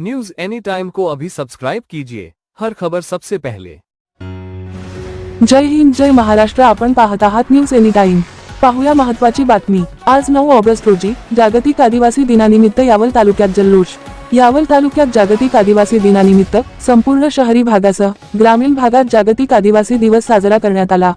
News any time को अभी subscribe कीजिए। हर खबर सबसे पहले। जय हिंद जय महाराष्ट्र आपण पाहत आहात न्यूज एनी टाइम पाहूया महत्वाची बातमी. आज नऊ ऑगस्ट रोजी जागतिक आदिवासी दिनानिमित्त यावल तालुक्यात जल्लोष. यावल तालुक्यात जागतिक आदिवासी दिनानिमित्त संपूर्ण शहरी भागासह ग्रामीण भागात जागतिक आदिवासी दिवस साजरा करण्यात आला.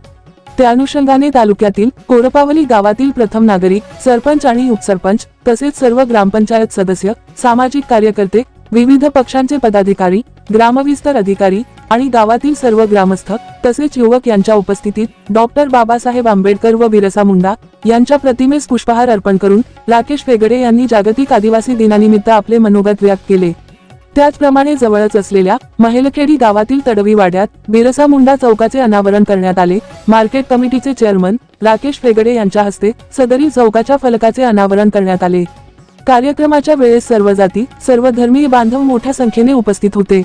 त्या अनुषंगाने तालुक्यातील कोरपावली गावातील प्रथम नागरिक सरपंच आणि उपसरपंच तसेच सर्व ग्रामपंचायत सदस्य सामाजिक कार्यकर्ते विविध पक्षांचे पदाधिकारी ग्रामविस्तार अधिकारी आणि गावातील सर्व ग्रामस्थ तसेच युवक यांच्या उपस्थितीत डॉक्टर बाबासाहेब आंबेडकर व बिरसा मुंडा यांच्या प्रतिमेस पुष्पहार अर्पण करून राकेश फेगडे यांनी जागतिक आदिवासी दिनानिमित्त आपले मनोगत व्यक्त केले. त्याचप्रमाणे जवळच असलेल्या महेलखेडी गावातील तडवी वाड्यात बिरसा मुंडा चौकाचे अनावरण करण्यात आले. मार्केट कमिटीचे चेअरमन राकेश फेगडे यांच्या हस्ते सदरी चौकाच्या फलकाचे अनावरण करण्यात आले. कार्यक्रमाच्या वेळेस सर्व जाती सर्व धर्मीय बांधव मोठ्या संख्येने उपस्थित होते.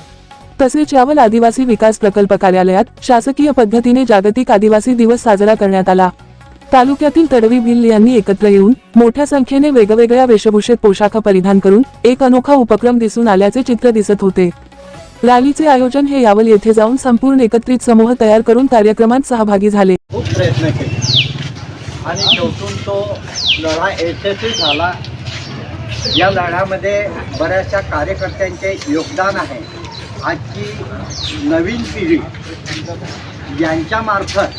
तसेच यावल आदिवासी विकास प्रकल्प कार्यालयात शासकीय पद्धतीने जागतिक आदिवासी दिवस साजरा करण्यात आला. तालुक्यातील तडवी भिल्ल यांनी एकत्र येऊन मोठ्या संख्येने वेगवेगळ्या वेशभूषेत पोशाख परिधान करून एक अनोखा उपक्रम दिसून आल्याचे चित्र दिसत होते. रॅलीचे आयोजन हे यावल येथे जाऊन संपूर्ण एकत्रित समूह तयार करून कार्यक्रमात सहभागी झाले. खूप प्रयत्न केले. आणि शेवटून तो लढा यशस्वी झाला. या लढ्यामध्ये बऱ्याचशा कार्यकर्त्यांचे योगदान आहे. आजची नवीन पिढी यांच्यामार्फत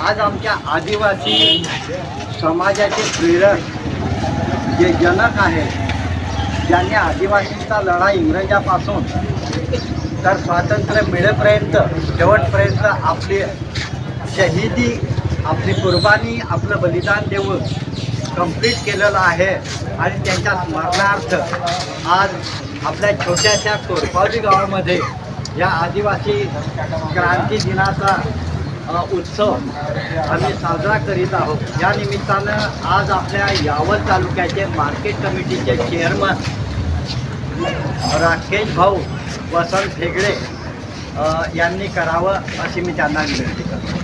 आज आमच्या आदिवासी समाजाचे प्रेरक जे जनक आहेत ज्यांनी आदिवासींचा लढा इंग्रजापासून तर स्वातंत्र्य मिळेपर्यंत शेवटपर्यंत आपली शहीदी आपली कुर्बानी आपलं बलिदान देऊन कंप्लीट केलेलं आहे आणि त्यांच्या स्मरणार्थ आज आपल्या छोट्याशा कोरपावली गावामध्ये या आदिवासी क्रांती दिनाचा उत्सव आम्ही साजरा करीत आहोत. या निमित्तानं आज आपल्या यावल तालुक्याचे मार्केट कमिटीचे चेअरमन राकेश भाऊ वसंत हेगडे यांनी करावं अशी मी त्यांना विनंती करतो.